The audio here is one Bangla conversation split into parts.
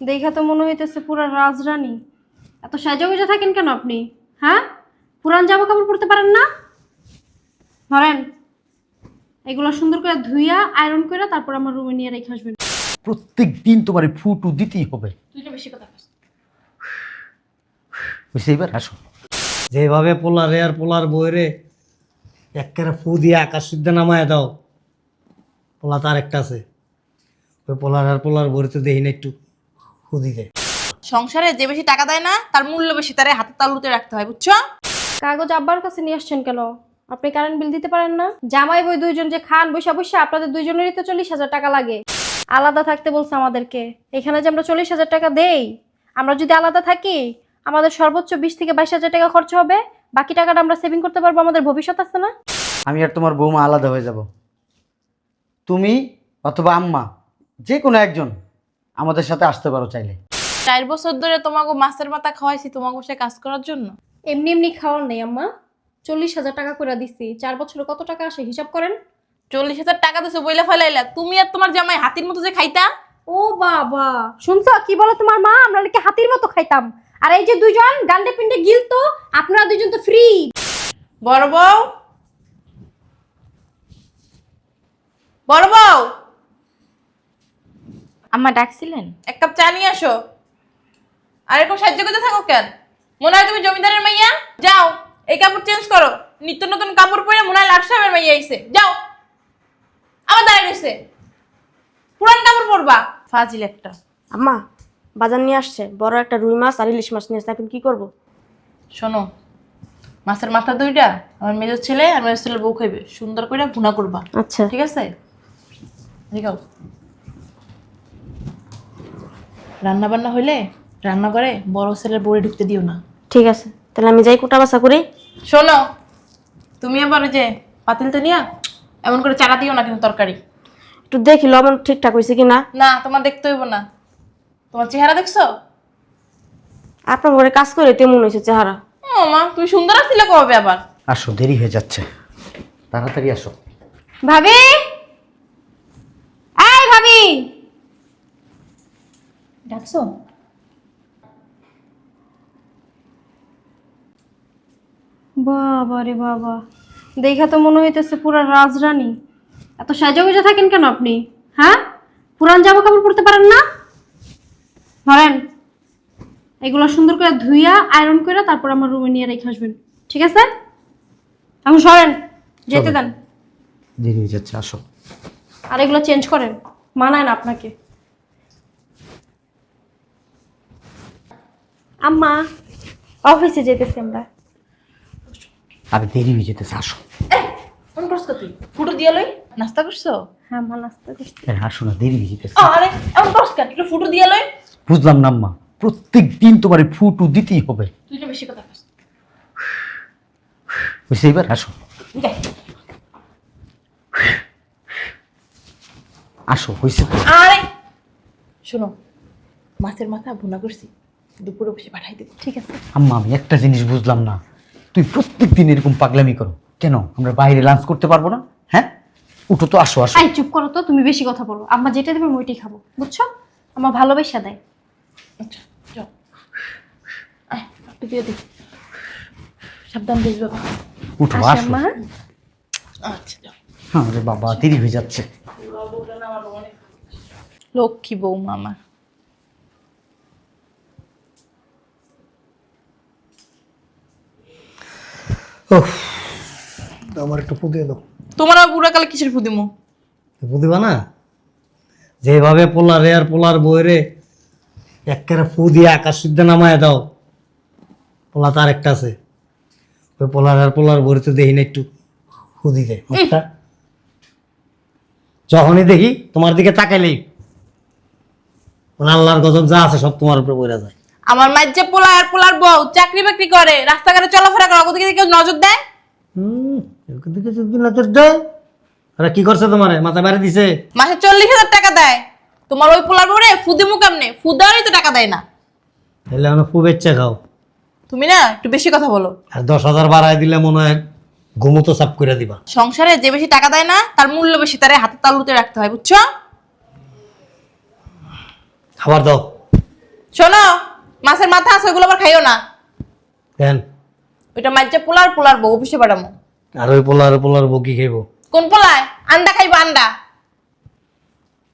দেখা তো মনে হইতেছে পুরা রাজরানী। এত সাজা গুজা থাকেন কেন আপনি? হ্যাঁ? পুরান জামা কাপড় পরতে পারেন না? ধরেন এগুলো সুন্দর করে ধুইয়া আয়রন করে তারপর আমার রুমে নিয়ে রেখে আসবেন। প্রত্যেক দিন তোমার এই ফুটু দিতেই হবে। তুই বেশি কথা বলিস। বুঝতে এবার আসো। যেভাবে পোলারে আর পোলার বইরে একেবারে ফু দিয়ে আকাশ সিদ্ধা নামায় দাও পোলা তার একটা আছে। ওই পোলার আর পোলার বইরে তো দেখি না একটু। সংসারে যে বেশি টাকা দেয় না তার মূল্য বেশি তারে হাতে তালুতে রাখতে হয় বুঝছ? কাগজ আব্বার কাছে নিয়ে আসছেন কেন? আপনি কারেন্ট বিল দিতে পারেন না? জামাই বই দুইজন যে খান বৈশা বৈশা আপনাদের দুইজনেরই তো চল্লিশ হাজার টাকা লাগে। আলাদা থাকতে বলছে আমাদেরকে এখানে যে আমরা চল্লিশ হাজার টাকা দেই আমরা যদি আলাদা থাকি আমাদের সর্বোচ্চ বিশ থেকে বাইশ হাজার টাকা খরচ হবে বাকি টাকাটা আমরা সেভিং করতে পারব আমাদের ভবিষ্যৎ আছে না? আমি আর তোমার বৌমা আলাদা হয়ে যাব। তুমি অথবা আম্মা যে কোনো একজন। আমাদের সাথে আসতে পারো চাইলে। চার বছর ধরে তোমাকে মাছের মাথা খাওয়াইছি তোমাকে বসে কাজ করার জন্য? এমনি এমনি খাওয়ার নেই আম্মা। চল্লিশ হাজার টাকা করে দিচ্ছি চার বছরে কত টাকা আসে হিসাব করেন? চল্লিশ হাজার টাকা দিছো বইলা ফেলাইলা। তুমি আর তোমার জামাই হাতির মতো যে খাইতা? ও বাবা। শুনছো? কি বলো তোমার মা? আমরা নাকি হাতির মতো খাইতাম। আর এই যে দুইজন গান্ডে পিন্ডে গিলতো আপনারা দুইজন তো ফ্রি বড় বউ? বড় বউ? আম্মা ডাকছিলেন? এক কাপ চা নিয়ে আসো। আর এরকম সাহায্য করতে থাকো কেন? মনে হয় তুমি জমিদারের মাইয়া। যাও এই কাপড় চেঞ্জ করো। নিত্য নতুন কাপড় পরে মনে হয় লাট সাহেবের মাইয়া আইছে। যাও। আবার দাঁড়িয়ে রয়েছে। পুরান কাপড় পরবা। ফাজিল একটা। আম্মা বাজার নিয়ে আসছে। বড় একটা রুই মাছ আর ইলিশ মাছ নিয়ে আসছে। এখন কি করব? শোনো মাছের মাথা দুইটা আমার মেজর ছেলে আর মেজর ছেলের বউ খাইবে। সুন্দর করে ভুনা করবা। আচ্ছা। ঠিক আছে? দেখাও রান্না বান্না হইলে রান্না করে বড় ছেলের বউরে ঢুকতে দিও না। ঠিক আছে তাহলে আমি যাই কোটা বাসা করি। শোনো তুমি আবার ওই যে পাতিলতে নিয়া এমন করে চারা দিও না কিন্তু তরকারি। একটু দেখি লবণ ঠিকঠাক হয়েছে কি না না তোমার দেখতে হইব না। তোমার চেহারা দেখছ? আপনার ঘরে কাজ করে তেমন হয়েছে চেহারা। ও মা তুমি সুন্দর আসছিলে কবে আবার? আসো দেরি হয়ে যাচ্ছে। তাড়াতাড়ি আসো। ভাবি! এই ভাবি! ডাকছো? বাবা রে বাবা দেখা তো মনে হইতেছে পুরা রাজরানী। এত সাজা গুজা থাকেন কেন আপনি? হ্যাঁ? পুরান জামা কাপড় পরতে পারেন না? ধরেন এগুলো সুন্দর করে ধুইয়া আয়রন করে তারপর আমার রুমে নিয়ে রেখে আসবেন। ঠিক আছে? এখন সরেন যেতে দেন। দেরি হয়ে যাচ্ছে আসো। আর এগুলো চেঞ্জ করেন মানায় না আপনাকে। আম্মা অফিসে যেতেছি আমরা। আরে দেরি হয়ে যেতেছে আসো। ফোন করছ তুই? ফুটো দিয়ে লই নাস্তা করছ? হ্যাঁ মা নাস্তা করছি। আরে আসো না দেরি হয়ে যেতেছে। আরে এমন করছ কেন? একটু ফুটো দিয়ে লই। বুঝলাম না আম্মা। প্রত্যেক দিন তোমার ফুটু দিতেই হবে। তুই না বেশি কথা কস বুঝতে এবার আসো। আসো হয়েছে আরে শোনো মাছের মাথা ভুনা করছি। দুপুরে বসে পাঠাই দেবো ঠিক আছে? আম্মা আমি একটা জিনিস বুঝলাম না। তুই প্রত্যেক দিন এরকম পাগলামি করো। কেন? আমরা বাইরে লাঞ্চ করতে পারব না? হ্যাঁ? উঠো তো আসো আসো। আই চুপ করো তো তুমি বেশি কথা বলো। আম্মা যেটা দেবে আমি ওইটাই খাব বুঝছ? আমার ভালোবাসা দেয়। আচ্ছা যাও। একটু দিয়ে দিই সাবধান দিস বাবা। উঠো আসি আম্মা আচ্ছা যাও। আরে বাবা দেরি হয়ে যাচ্ছে। লক্ষ্মী বৌমা আমার। ওহ আমার একটু ফু দিয়ে দাও তোমার আবার বুড়াকালে কিসের ফুদিমু ফু দিবা না? যেভাবে পোলারে আর পোলার বইরে একেবারে ফু দিয়ে আকাশ সিদ্ধা নামায় দাও। পোলা তার একটা আছে। ওই পোলার আর পোলার বইতে দেখি না একটু ফু দিতে মুখটা। যখনই দেখি তোমার দিকে তাকাইলেই। মানে আল্লাহর গজব যা আছে সব তোমার উপরে বইরা যায়। আমার মায়ের যে পোলা আর পোলার বউ চাকরি বাকরি করে রাস্তাঘাটে চলাফেরা করে ওদিকে কেউ নজর দেয়? হুম যদি নজর দেয়? আরে কি করছে তোমারে? মাথা মারি দিছে। মাসে চল্লিশ হাজার টাকা দেয়। তোমার ওই পোলার বউ রে ফুদিমু কেমনে ফুদারই তো টাকা দেয় না। তাহলে খুব ইচ্ছা খাও। তুমি না একটু বেশি কথা বলো। আর দশ হাজার বাড়াই দিলে মনে হয় ঘুমো তো সাফ করে দিবা। সংসারে যে বেশি টাকা দেয় না তার মূল্য বেশি তারে হাতে তালুতে রাখতে হয় বুঝছ? খাবার দাও। শোনো মাছের মাথা আছে ওগুলো আবার খাইও না। কেন? ওইটা মাঝে পোলার পোলার বউ অফিসে পাঠামো। আর ওই পোলার পোলার বকি খাইব? কোন পোলায়? আন্ডা খাইবো আন্ডা।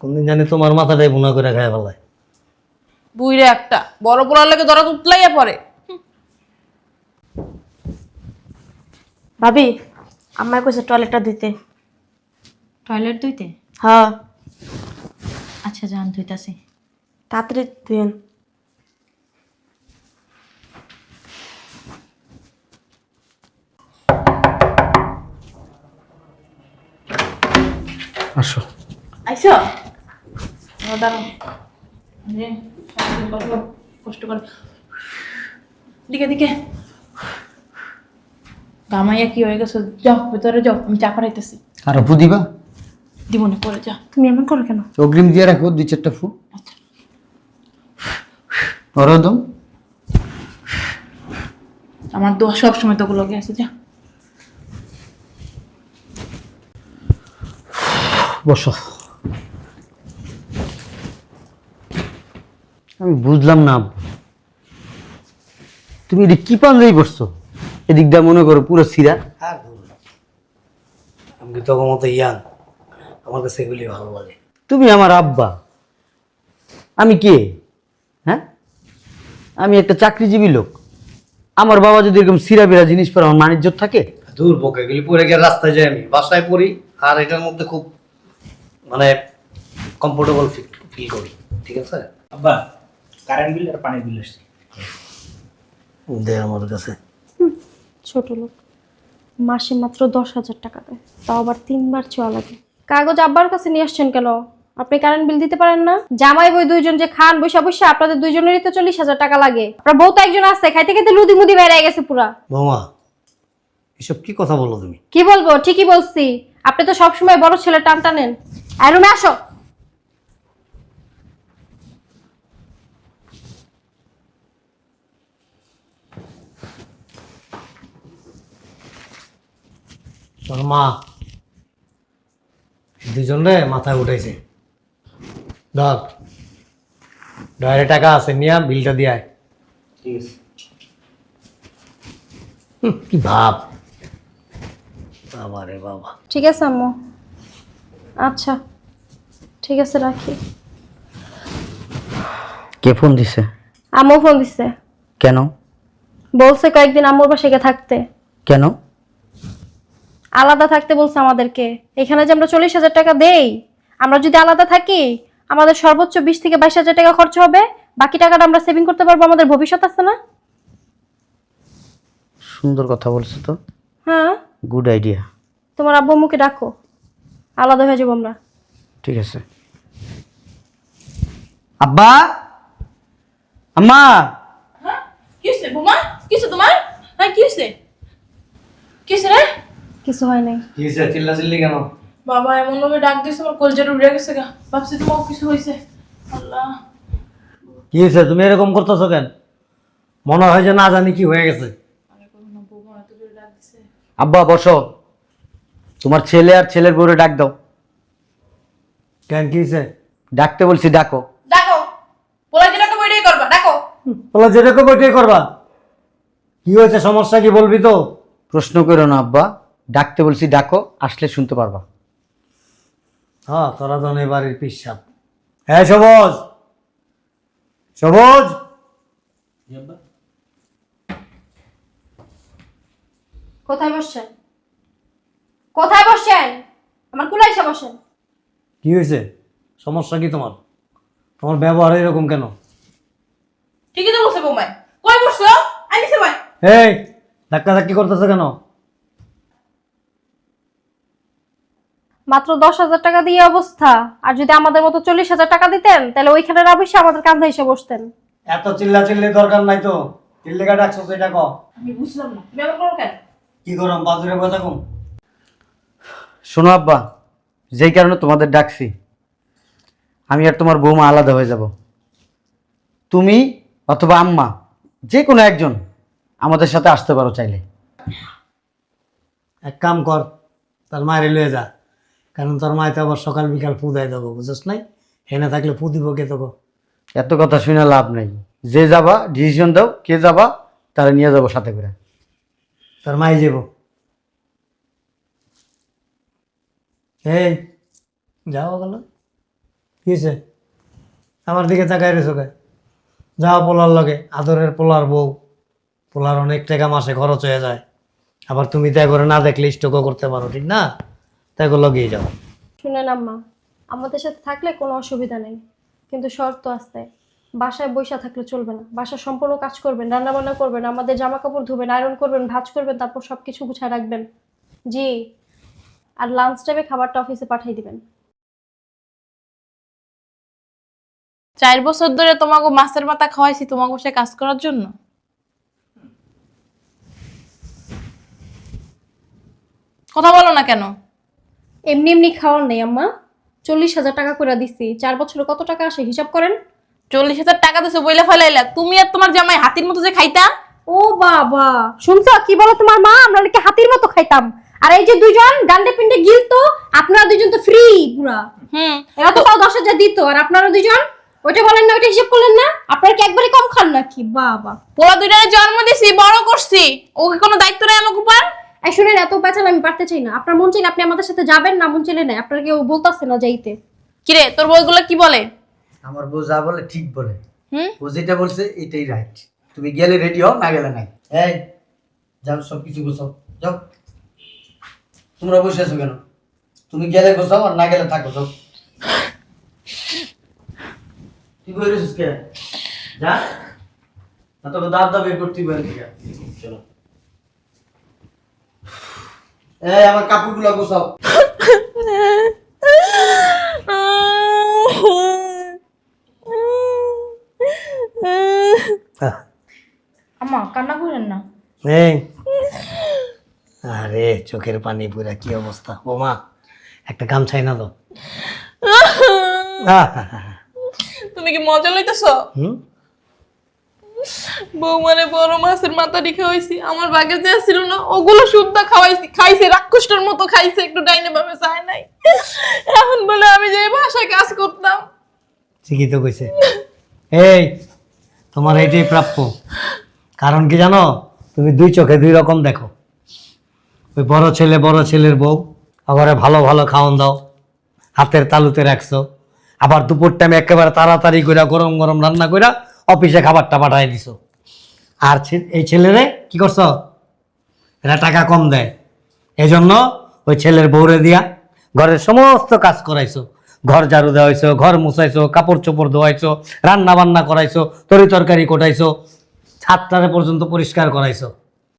কোনদিন জানি তোমার মাথাটাই ভুনা করে খায় ফেলায়। বুইরে একটা। বড় পোলার লাগে দরদ উতলাইয়া পড়ে। ভাবি আমায় কইছে টয়লেটটা দিতে টয়লেট ধুইতে? হ্যাঁ। আচ্ছা যান ধুইতাছি। তাড়াতাড়ি দিন আসো। আইসো? কষ্ট করে। দিকে দিকে। গামাইয়া কি হয়ে গেছে? যাও ভিতরে যাও আমি চা পাঠাইতেছি আর ফু দিবা? দিব না পরে যা তুমি এমন করো কেন? অগ্রিম দিয়ে রাখো দুই চারটা ফু আচ্ছা। ওরও দম আমার দোয়া সবসময় তো ওগুলো আছে যা। বসো। আমি বুঝলাম না। তুমি এটা কি পাঞ্জাবি পড়ছো এদিক দিয়ে মনে করো পুরো সিরা। আর। আমি তখন মতো ইয়াং। আমার কাছে এগুলি ভালো লাগে। তুমি আমার আব্বা। আমি কে? হ্যাঁ? আমি একটা চাকরিজীবী লোক। আমার বাবা যদি এরকম সিরা বিরা জিনিস পরে আমার মানিজ্য থাকে? দূর বকে এগুলি পরে গিয়ে রাস্তায় যাই আমি। বাসায় পড়ি আর এটার মধ্যে খুব মানে কমফোর্টেবল ফিল করি ঠিক আছে? আব্বা কারেন্ট বিল আর পানির বিল আসছে। দে আমার কাছে। ছোট লোক। মাসে মাত্র দশ হাজার টাকা দেয়। তাও আবার তিনবার ছোঁয়া লাগে। কাগজ আব্বার কাছে নিয়ে আসছেন কেন? আপনি কারেন্ট বিল দিতে পারেন না? জামাই বই দুইজন যে খান বৈশা বৈশা আপনাদের দুইজনেরই তো চল্লিশ হাজার টাকা লাগে। আপনার বউ তো একজন আছে খাইতে খাইতে লুদি মুদি বেড়ে গেছে পুরা। বৌমা এসব কি কথা বলো তুমি? কি বলব? ঠিকই বলছি। আপনি তো সবসময় বড় ছেলে টান টানেন আর রুমে আসো। তোর মা। দুজন রে মাথায় উঠাইছে। ধর। ডয়ারে টাকা আছে নিয়া বিলটা দিয়ে আয়। ঠিক আছে। কি ভাব। বাবা রে বাবা। ঠিক আছে আম্মু। আচ্ছা। ঠিক আছে রাখি। কে ফোন দিছে? আম্মু ফোন দিছে। কেন? বলছে কয়েকদিন আম্মুর বাসায় গিয়ে থাকতে। কেন? আলাদা থাকতে বলছে আমাদেরকে। এখানে যে আমরা চল্লিশ হাজার টাকা দেই আমরা যদি আলাদা থাকি আমাদের সর্বোচ্চ বিশ থেকে বাইশ হাজার টাকা খরচ হবে। বাকি টাকাটা আমরা সেভিং করতে পারব আমাদের ভবিষ্যৎ আছে না? সুন্দর কথা বলছো তো। হ্যাঁ। গুড আইডিয়া তোমার আব্বু আম্মুকে ডাকো। আলাদা হয়ে যাব আমরা। ঠিক আছে। আব্বা? আম্মা? হ্যাঁ? বোমা? তোমার? হ্যাঁ কি হয়েছে রে? কিছু হয় নাই। কি চিল্লা চিল্লি কেন? বাবা এমন ভাবে ডাক দিয়েছে আমার কলজার উড়ে গেছে গা। ভাবছি তোমার কিছু হয়েছে আল্লাহ। কি হয়েছে তুমি এরকম করতেছো কেন? মনে হয় যে না জানি কি হয়ে গেছে। আব্বা বসো। তোমার ছেলে আর ছেলের বউরে ডাক দাও। কেন কি হয়েছে ডাকতে বলছি ডাকো। পোলা যেটা কবে এটাই করবা ডাকো বলো যেরকম ওইটাই করবা। কি হয়েছে সমস্যা কি বলবি তো? প্রশ্ন করো না আব্বা। ডাকতে বলছি ডাকো আসলে শুনতে পারবা। হ্যাঁ তোরা তো নেই বাড়ির পিসাব। হ্যাঁ সবুজ। সবুজ। কোথায় বসছেন? কোথায় বসছেন? আমার কুলা বসেন। কি হয়েছে? সমস্যা কি তোমার? তোমার ব্যবহার এরকম কেন? ঠিকই তো বলছে বৌমায় কই বসছো? আইনিছে ভাই এই ধাক্কা ধাক্কি করতেছে কেন? মাত্র দশ হাজার টাকা দিয়ে অবস্থা। আর যদি আমাদের মতো চল্লিশ হাজার টাকা দিতেন তাহলে ওইখানে না বসে আমাদের কাঁধে এসে বসতেন। এত চিল্লা চিল্লি দরকার নাই তো। চিল্লি কাটা তো এটা কো আমি বুঝলাম না। তুমি আবার করো কেন? কি করম বাদুরে কথা কম শোনো আব্বা যেই কারণে তোমাদের ডাকছি আমি আর তোমার বৌমা আলাদা হয়ে যাব। তুমি অথবা আম্মা যে কোনো একজন আমাদের সাথে আসতে পারো চাইলে। এক কাম কর তার মায়ের লয়ে যা। কারণ তোর মায় তো আবার সকাল বিকাল পু দেয় দেবো বুঝছ নাই? হেনে থাকলে পু দিব কে তোকে? এত কথা শুনে লাভ নেই। যে যাবা ডিসিশন দাও কে যাবা তারা নিয়ে যাব সাথে করে। তোর মাই যাব। এই যাও গেল কিসে আমার দিকে তাকাই রেছো কে? যাও পোলার লগে, আদরের পোলার বউ। পোলার অনেক টাকা মাসে খরচ হয়ে যায়। আবার তুমি তাই করে না দেখলে স্টকও করতে পারো, ঠিক না? তাই করে লগিয়ে যাও। শুনেন আম্মা, আমাদের সাথে থাকলে কোনো অসুবিধা নেই। কিন্তু শর্ত আছে, বাসায় বৈশা থাকলে চলবে না। বাসায় সম্পূর্ণ কাজ করবেন রান্না বান্না করবেন, আমাদের জামা কাপড় ধুবেন আয়রন করবেন, ভাজ করবেন, তারপর সব কিছু গুছায় রাখবেন। জি, আর লাঞ্চ টাইমে খাবারটা অফিসে পাঠিয়ে দিবেন। চার বছর ধরে তোমাকে মাছের মাথা খাওয়াইছি তোমাকে বসে কাজ করার জন্য? কথা বলো না কেন? এমনি এমনি খাওয়ার নেই আম্মা। চল্লিশ হাজার টাকা করে দিচ্ছি চার বছরে কত টাকা আসে হিসাব করেন? চল্লিশ হাজার টাকা দিছো বইলা ফেলাইলা। তুমি আর তোমার জামাই হাতির মতো যে খাইতা? ও বাবা। শুনছো? কি বলো তোমার মা? আমরা নাকি হাতির মতো খাইতাম। আর এই যে দুজন গান্ডে পিন্ডে গিলতো আপনারা দুজন তো ফ্রি পুরা। হুম। এরা তো তাও দশ হাজার দিত আর আপনারা দুজন ওইটা বলেন না হিসাব করলেন না? আপনারা কি একবারে কম খান নাকি? বাবা। পোলা দুইটারে জন্ম দিছি বড় করছি ওকে কোনো দায়িত্ব নেই আমাকে উপর? এই শুনেন এত পেঁচাল আমি পারতে চাই না। আপনার মন চাইলে আপনি আমাদের সাথে যাবেন না মন চাইলে না আপনার কেউ বলতেছে না যাইতে। কিরে তোর বইগুলো কি বলে? আমার বউ যা বলে ঠিক বলে। হুম? ও যেটা বলছে এটাই রাইট তুমি গেলে রেডি হও না গেলে নাই। এই যাও সব কিছু গোছাও। যাও। তোমরা বসে আছো কেন? তুমি গেলে গোছাও আর না গেলে থাকো যাও। বই রেছিস কে? যা। না তোকে দাঁত দাবি করতে পারি। চলো। এই আমার কাপড়গুলো গোছাও। আম্মা কান্না করেন না। এই। আরে চোখের পানি পুরা কি অবস্থা? ও মা একটা গামছাই না তো আহ, তুমি কি মজা লইতেছ? মানে বড় মাছের মাথা রেখে হয়েছি আমার বাগে যে ছিল না ওগুলো শুদ্ধ খাওয়াইছি খাইছে রাক্ষসটার মতো খাইছে একটু ডাইনে ভাবে চায় নাই। এখন বলে আমি যে বাসায় কাজ করতাম। ঠিকই তো কইছে। এই তোমার এইটাই প্রাপ্য। কারণ কি জানো তুমি দুই চোখে দুই রকম দেখো। ওই বড় ছেলে বড় ছেলের বউ আবার ভালো ভালো খাওয়ান দাও হাতের তালুতে রাখছো। আবার দুপুর টাইমে একেবারে তাড়াতাড়ি করে গরম গরম রান্না করে অফিসে খাবারটা পাঠাই দিছো। আর এই ছেলেরে কি করছ? এরা টাকা কম দেয়। এই জন্য ওই ছেলের বউরে দিয়া ঘরের সমস্ত কাজ করাইছো। ঘর ঝাড়ু দেওয়াইছো, ঘর মুছাইছো, কাপড় চোপড় ধোয়াইছো, রান্না বান্না করাইছো, তরি তরকারি কোটাইছো ছাদটারে পর্যন্ত পরিষ্কার করাইছো।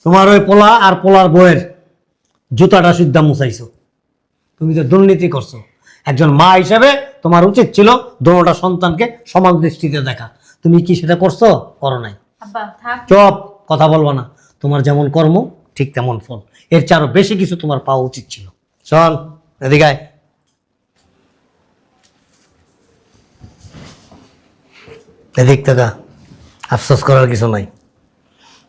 তোমার ওই পোলা আর পোলার বউয়ের জুতাটা সিদ্ধা মুছাইছো। তুমি তো দুর্নীতি করছ। একজন মা হিসেবে তোমার উচিত ছিল দোনোটা সন্তানকে সমান দৃষ্টিতে দেখা। তুমি কি সেটা করছ? করো নাই। আব্বা থাক। চপ কথা বলব না। তোমার যেমন কর্ম ঠিক তেমন ফল। এর চারও বেশি কিছু তোমার পাওয়া উচিত ছিল। শোন এদিকে আয়। এদিক থেকে আফসোস করার কিছু নাই।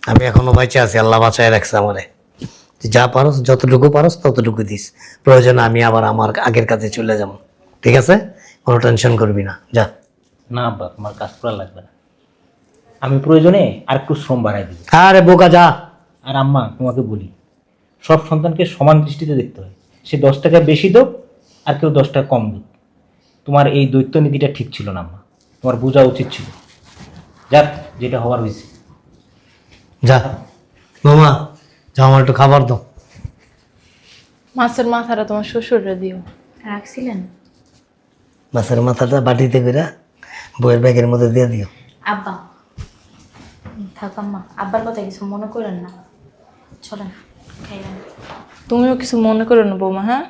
আমি এখনও বাইচে আছি আল্লাহ বাঁচায় রাখছে আমারে। তুই যা পারস যতটুকু পারস ততটুকু দিস। প্রয়োজনে আমি আবার আমার আগের কাছে চলে যাব। ঠিক আছে? কোনো টেনশন করবি না যা। না আব্বা তোমার কাজ করা লাগবে না। আমি প্রয়োজনে আর একটু শ্রম বাড়াই দিব। আরে বোকা যা। আর আম্মা তোমাকে বলি সব সন্তানকে সমান দৃষ্টিতে দেখতে হয়। সে দশ টাকা বেশি দোক আর কেউ দশ টাকা কম দিক। তোমার এই দৈত্য নীতিটা ঠিক ছিল না আম্মা। তোমার বোঝা উচিত ছিল। যাক যেটা হওয়ার হয়েছে। যা। মামা যা আমার একটু খাবার দাও। মাছের মাথাটা তোমার শ্বশুররা দিও। রাখছিলেন? মাছের মাথাটা বাটিতে করে বইয়ের ব্যাগের মধ্যে দিয়ে দিও। আব্বা। থাক আম্মা আব্বার কথা কিছু মনে করেন না। চলেন খাইলেন তুমিও কিছু মনে করো না বৌমা হ্যাঁ?